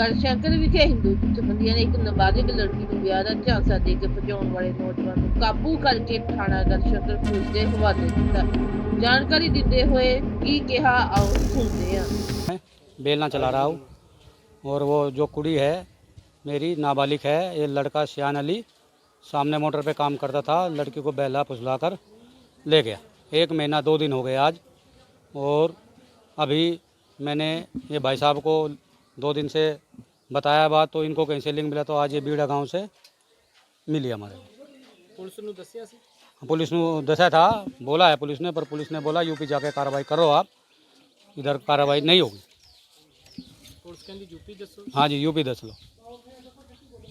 ਗੜਸ਼ੰਕਰ ਵਿਖੇ ਹਿੰਦੂ ਜਥੇਬੰਦੀਆਂ ਨੇ ਇੱਕ ਨਾਬਾਲਿਗ ਲੜਕੀ ਨੂੰ ਵਿਆਹ ਦਾ ਝਾਂਸਾ ਦੇ ਕੇ ਭਜਾਉਣ ਵਾਲੇ ਨੌਜਵਾਨ ਨੂੰ ਕਾਬੂ ਕਰਕੇ ਥਾਣਾ ਗੜਸ਼ੰਕਰ ਪੁਲਿਸ ਦੇ ਹਵਾਲੇ ਕੀਤਾ ਜਾਣਕਾਰੀ ਦਿੰਦੇ ਹੋਏ ਕੀ ਕਿਹਾ ਆਓ ਸੁਣਦੇ ਹਾਂ बेलना चला रहा हूँ और वो जो कुड़ी है मेरी नाबालिग है ये लड़का श्यान अली सामने मोटर पे काम करता था लड़की को बहला फुसला कर ले गया एक महीना दो दिन हो गए आज और अभी मैंने ये भाई साहब को दो दिन से बताया बात तो इनको कहीं से लिंक मिला तो आज ये बीड़ा गांव से मिली हमारे ਪੁਲਿਸ ਨੂੰ ਦੱਸਿਆ ਸੀ पुलिस ने दसा था बोला है पुलिस ने पर पुलिस ने बोला यूपी जाके कार्रवाई करो आप इधर कार्रवाई नहीं होगी ਪੁਲਿਸ ਕਹਿੰਦੀ ਯੂਪੀ ਦੱਸੋ हाँ जी यूपी दस लो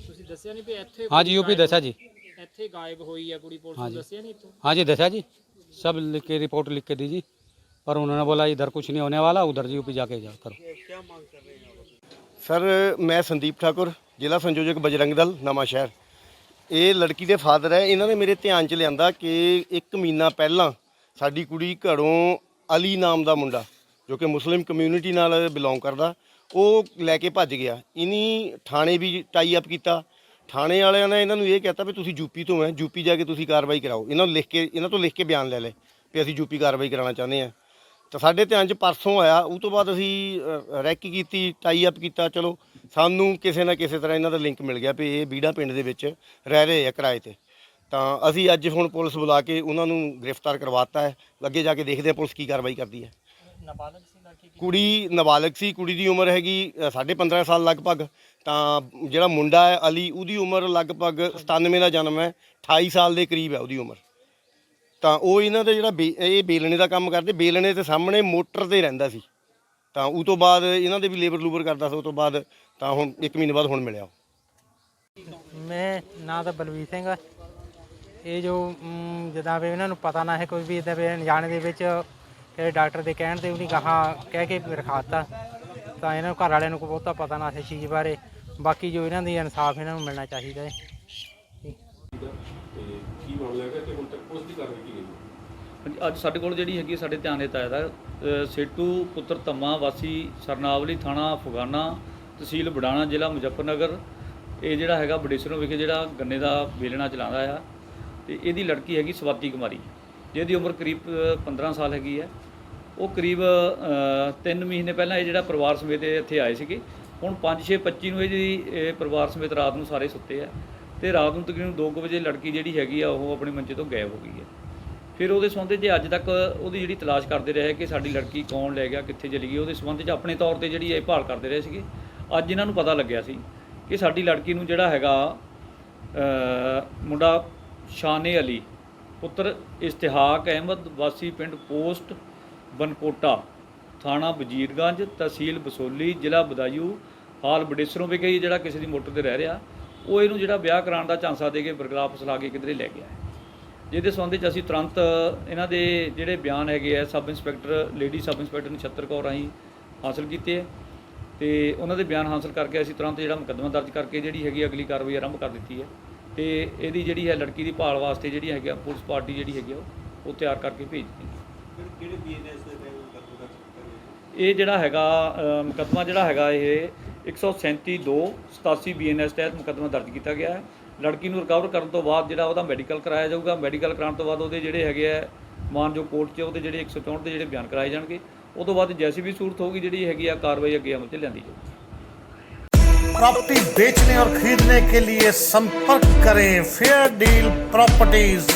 ਤੁਸੀਂ ਦੱਸਿਆ ਨਹੀਂ ਵੀ ਇੱਥੇ हाँ जी यूपी दसा जी ਇੱਥੇ ਗਾਇਬ ਹੋਈ ਹੈ ਕੁੜੀ ਪੁਲਿਸ ਨੂੰ ਹਾਂਜੀ। ਦੱਸਿਆ नहीं ਇੱਥੋਂ हाँ जी दसा जी सब लिख के रिपोर्ट लिख के दीजिए पर उन्होंने बोला इधर कुछ नहीं होने वाला उधर यूपी जाके जा करो ਸਰ, ਮੈਂ ਸੰਦੀਪ ਠਾਕੁਰ, ਜ਼ਿਲ੍ਹਾ ਸੰਯੋਜਕ ਬਜਰੰਗ ਦਲ, ਨਵਾਂ ਸ਼ਹਿਰ। ਇਹ ਲੜਕੀ ਦੇ ਫਾਦਰ ਹੈ। ਇਹਨਾਂ ਨੇ ਮੇਰੇ ਧਿਆਨ 'ਚ ਲਿਆਂਦਾ ਕਿ ਇੱਕ ਮਹੀਨਾ ਪਹਿਲਾਂ ਸਾਡੀ ਕੁੜੀ ਘਰੋਂ ਅਲੀ ਨਾਮ ਦਾ ਮੁੰਡਾ, ਜੋ ਕਿ ਮੁਸਲਿਮ ਕਮਿਊਨਿਟੀ ਨਾਲ ਬਿਲੋਂਗ ਕਰਦਾ, ਉਹ ਲੈ ਕੇ ਭੱਜ ਗਿਆ। ਇਨੀ ਥਾਣੇ ਵੀ ਟਾਈ ਅਪ ਕੀਤਾ। ਥਾਣੇ ਵਾਲਿਆਂ ਨੇ ਇਹਨਾਂ ਨੂੰ ਇਹ ਕਹਿਤਾ ਵੀ ਤੁਸੀਂ ਯੂਪੀ ਤੋਂ ਹੈ ਯੂਪੀ ਜਾ ਕੇ ਤੁਸੀਂ ਕਾਰਵਾਈ ਕਰਾਓ। ਇਹਨਾਂ ਨੂੰ ਲਿਖ ਕੇ, ਇਹਨਾਂ ਤੋਂ ਲਿਖ ਕੇ ਬਿਆਨ ਲੈ ਲੈ ਵੀ ਅਸੀਂ ਯੂਪੀ ਕਾਰਵਾਈ ਕਰਾਉਣਾ ਚਾਹੁੰਦੇ ਹਾਂ। ਤਾਂ ਸਾਡੇ ਧਿਆਨ 'ਚ ਪਰਸੋਂ ਆਇਆ ਉਹ ਤੋਂ ਬਾਅਦ ਅਸੀਂ ਰੈਕ ਕੀਤੀ ਟਾਈ ਅਪ ਕੀਤਾ ਚਲੋ ਸਾਨੂੰ ਕਿਸੇ ਨਾ ਕਿਸੇ ਤਰ੍ਹਾਂ ਇਹਨਾਂ ਦਾ ਲਿੰਕ ਮਿਲ ਗਿਆ ਵੀ ਇਹ ਬੀੜਾ ਪਿੰਡ ਦੇ ਵਿੱਚ ਰਹਿ ਰਹੇ ਆ ਕਿਰਾਏ ਤੇ। ਤਾਂ ਅਸੀਂ ਅੱਜ ਹੁਣ ਪੁਲਿਸ ਬੁਲਾ ਕੇ ਉਹਨਾਂ ਨੂੰ ਗ੍ਰਿਫਤਾਰ ਕਰਵਾਤਾ ਹੈ ਅੱਗੇ ਜਾ ਕੇ ਦੇਖਦੇ ਹਾਂ ਪੁਲਿਸ ਕੀ ਕਾਰਵਾਈ ਕਰਦੀ ਹੈ। ਨਾਬਾਲਗ ਸੀ ਲੜਕੀ ਕੁੜੀ ਨਾਬਾਲਗ ਸੀ ਕੁੜੀ ਦੀ ਉਮਰ ਹੈਗੀ ਅ, ਸਾਢੇ 15 ਸਾਲ ਲਗਭਗ ਤਾਂ ਜਿਹੜਾ ਮੁੰਡਾ ਹੈ ਅਲੀ ਉਹਦੀ ਉਮਰ ਲਗਭਗ 97 ਦਾ ਜਨਮ ਹੈ 28 ਸਾਲ ਦੇ ਕਰੀਬ ਹੈ ਉਹਦੀ ਉਮਰ। ਤਾਂ ਉਹ ਇਹਨਾਂ ਦਾ ਜਿਹੜਾ ਬੇ- ਇਹ ਬੇਲਣੇ ਦਾ ਕੰਮ ਕਰਦੇ ਬੇਲਣੇ ਦੇ ਸਾਹਮਣੇ ਮੋਟਰ ਤੇ ਰਹਿੰਦਾ ਸੀ। ਤਾਂ ਉਹ ਤੋਂ ਬਾਅਦ ਇਹਨਾਂ ਦੇ ਵੀ ਲੇਬਰ ਲੂਬਰ ਕਰਦਾ ਸੀ ਉਹ ਤੋਂ ਬਾਅਦ ਤਾਂ ਹੁਣ 1 ਮਹੀਨੇ ਬਾਅਦ ਹੁਣ ਮਿਲਿਆ ਉਹ। ਮੈਂ ਨਾਂ ਤਾਂ ਬਲਵੀਰ ਸਿੰਘ। ਆ ਇਹ ਜੋ ਮ, ਜਿੱਦਾਂ ਵੀ ਇਹਨਾਂ ਨੂੰ ਪਤਾ ਨਾ ਹੈ ਕੋਈ ਵੀ ਇਦਾਂ ਵੀ ਅਣਜਾਣੇ ਦੇ ਵਿੱਚ ਕਿਸੇ ਡਾਕਟਰ ਦੇ ਕਹਿਣ ਤੇ ਉਹਨੇ ਗਾਹਾਂ ਕਹਿ ਕੇ ਰਖਾਤਾ। ਤਾਂ ਇਹਨਾਂ ਨੂੰ ਘਰ ਵਾਲਿਆਂ ਨੂੰ ਕੋਈ ਬਹੁਤਾ ਪਤਾ ਨਾ ਸੀ ਚੀਜ਼ ਬਾਰੇ। ਬਾਕੀ ਜੋ ਇਹਨਾਂ ਦੀ ਇਨਸਾਫ ਇਹਨਾਂ ਨੂੰ ਮਿਲਣਾ ਚਾਹੀਦਾ ਹੈ। ਅੱਜ ਸਾਡੇ ਕੋਲ ਜਿਹੜੀ ਹੈਗੀ ਸਾਡੇ ਧਿਆਨ ਦੇ ਤਾਇਆ ਦਾ ਸੇਟੂ ਪੁੱਤਰ ਧੰਮਾ ਵਾਸੀ ਸਰਨਾਵਲੀ ਥਾਣਾ ਫੁਗਾਨਾ ਤਹਿਸੀਲ ਬਡਾਣਾ ਜ਼ਿਲ੍ਹਾ ਮੁਜ਼ੱਫਰਨਗਰ। ਇਹ ਜਿਹੜਾ ਹੈਗਾ ਬਡੇਸਰੋਂ ਵਿਖੇ ਜਿਹੜਾ ਗੰਨੇ ਦਾ ਵੇਲਣਾ ਚਲਾਉਂਦਾ ਆ। ਤੇ ਇਹਦੀ ਲੜਕੀ ਹੈਗੀ ਸਵਾਤੀ ਕੁਮਾਰੀ। ਜਿਹਦੀ ਉਮਰ ਕਰੀਬ ਅ, 15 ਸਾਲ ਹੈਗੀ ਹੈ ਉਹ ਕਰੀਬ 3 ਮਹੀਨੇ ਪਹਿਲਾਂ ਇਹ ਜਿਹੜਾ ਪਰਿਵਾਰ ਸਮੇਤ ਇੱਥੇ ਆਏ ਸੀਗੇ। ਹੁਣ 5-6-25 ਨੂੰ ਇਹ ਜਿਹੜੀ ਇਹ ਪਰਿਵਾਰ ਸਮੇਤ ਰਾਤ ਨੂੰ ਸਾਰੇ ਸੁੱਤੇ ਆ। ਤੇ ਰਾਤ ਨੂੰ ਤਕਰੀਬਨ 2 ਵਜੇ ਲੜਕੀ ਜਿਹੜੀ ਹੈਗੀ ਆ ਉਹ ਆਪਣੇ ਮੰਚੇ ਤੋਂ ਗਾਇਬ ਹੋ ਗਈ ਹੈ ਫਿਰ ਉਹਦੇ ਸੰਬੰਧ 'ਚ ਅੱਜ ਤੱਕ ਉਹਦੀ ਜਿਹੜੀ ਤਲਾਸ਼ ਕਰਦੇ ਰਹੇ ਕਿ ਸਾਡੀ ਲੜਕੀ ਕੌਣ ਲੈ ਗਿਆ, ਕਿੱਥੇ ਚਲੀ ਗਈ, ਉਹਦੇ ਸੰਬੰਧ 'ਚ ਆਪਣੇ ਤੌਰ ਤੇ ਜਿਹੜੀ ਇਹ ਭਾਲ ਕਰਦੇ ਰਹੇ ਸੀਗੇ, ਅੱਜ ਇਹਨਾਂ ਨੂੰ ਪਤਾ ਲੱਗਿਆ ਸੀ ਕਿ ਸਾਡੀ ਲੜਕੀ ਨੂੰ ਜਿਹੜਾ ਹੈਗਾ ਮੁੰਡਾ ਸ਼ਾਨੇ ਅਲੀ, ਪੁੱਤਰ ਇਸਤਿਹਾਕ ਅਹਿਮਦ, ਵਾਸੀ ਪਿੰਡ ਪੋਸਟ, ਬਨਕੋਟਾ, ਥਾਣਾ ਵਜੀਰਗੰਜ, ਤਹਿਸੀਲ ਬਸੋਲੀ, ਜ਼ਿਲ੍ਹਾ ਬਦਾਯੂ, ਹਾਲ ਬਡੇਸਰੋਂ ਵਿਖੇ ਜਿਹੜਾ ਕਿਸੇ ਦੀ ਮੋਟਰ ਤੇ ਰਹਿ ਰਿਹਾ, ਉਹ ਇਹਨੂੰ ਜਿਹੜਾ ਵਿਆਹ ਕਰਾਉਣ ਦਾ ਝਾਂਸਾ ਦੇ ਕੇ ਬਰਗਲਾ ਫਸਲਾ ਕੇ ਕਿਧਰੇ ਲੈ ਗਿਆ ਜਿਹਦੇ ਸੰਬੰਧ ਵਿੱਚ ਅਸੀਂ ਤੁਰੰਤ ਇਹਨਾਂ ਦੇ ਜਿਹੜੇ ਬਿਆਨ ਹੈਗੇ ਆ, sub inspector, lady sub inspector Nachhattar Kaur ਰਾਹੀਂ ਹਾਸਲ ਕੀਤੇ ਹੈ ਤੇ ਉਹਨਾਂ ਦੇ ਬਿਆਨ ਹਾਸਲ ਕਰਕੇ ਅਸੀਂ ਤੁਰੰਤ ਜਿਹੜਾ ਮੁਕੱਦਮਾ ਦਰਜ ਕਰਕੇ ਜਿਹੜੀ ਹੈਗੀ ਅਗਲੀ ਕਾਰਵਾਈ ਆਰੰਭ ਕਰ ਦਿੱਤੀ ਹੈ। ਤੇ ਇਹਦੀ ਜਿਹੜੀ ਹੈ ਲੜਕੀ ਦੀ ਭਾਲ ਵਾਸਤੇ ਜਿਹੜੀ ਹੈਗੀ ਆ, ਪੁਲਿਸ ਪਾਰਟੀ ਜਿਹੜੀ ਹੈਗੀ ਆ, ਉਹ- ਉਹ ਤਿਆਰ ਕਰਕੇ ਭੇਜ ਦਿੱਤੀ ਇਹ ਜਿਹੜਾ ਹੈਗਾ ਮੁਕੱਦਮਾ ਜਿਹੜਾ ਹੈਗਾ ਇਹ 137 2 87 ਬੀਐਨਐਸ ਤਹਿਤ ਮੁਕੱਦਮਾ ਦਰਜ ਕੀਤਾ ਗਿਆ ਹੈ। ਲੜਕੀ ਨੂੰ ਰਿਕਵਰ ਕਰਨ ਤੋਂ ਬਾਅਦ ਜਿਹੜਾ ਉਹਦਾ ਮੈਡੀਕਲ ਕਰਾਇਆ ਜਾਊਗਾ ਮੈਡੀਕਲ ਕਰਾਉਣ ਤੋਂ ਬਾਅਦ ਉਹਦੇ ਜਿਹੜੇ ਹੈਗੇ ਆ ਮਾਨਜੋ ਕੋਰਟ 'ਚ ਉਹਦੇ ਜਿਹੜੇ 164 ਦੇ ਜਿਹੜੇ ਬਿਆਨ ਕਰਾਏ ਜਾਣਗੇ ਉਹ ਤੋਂ ਬਾਅਦ ਜੈਸੀ ਵੀ ਸੂਰਤ ਹੋਊਗੀ ਜਿਹੜੀ ਹੈਗੀ ਆ ਕਾਰਵਾਈ ਅੱਗੇ ਅਮਲ 'ਚ ਲਿਆਂਦੀ ਜਾਊਗੀ प्रॉपर्टी बेचने और खरीदने के लिए संपर्क करें फेयर डील प्रॉपर्टीज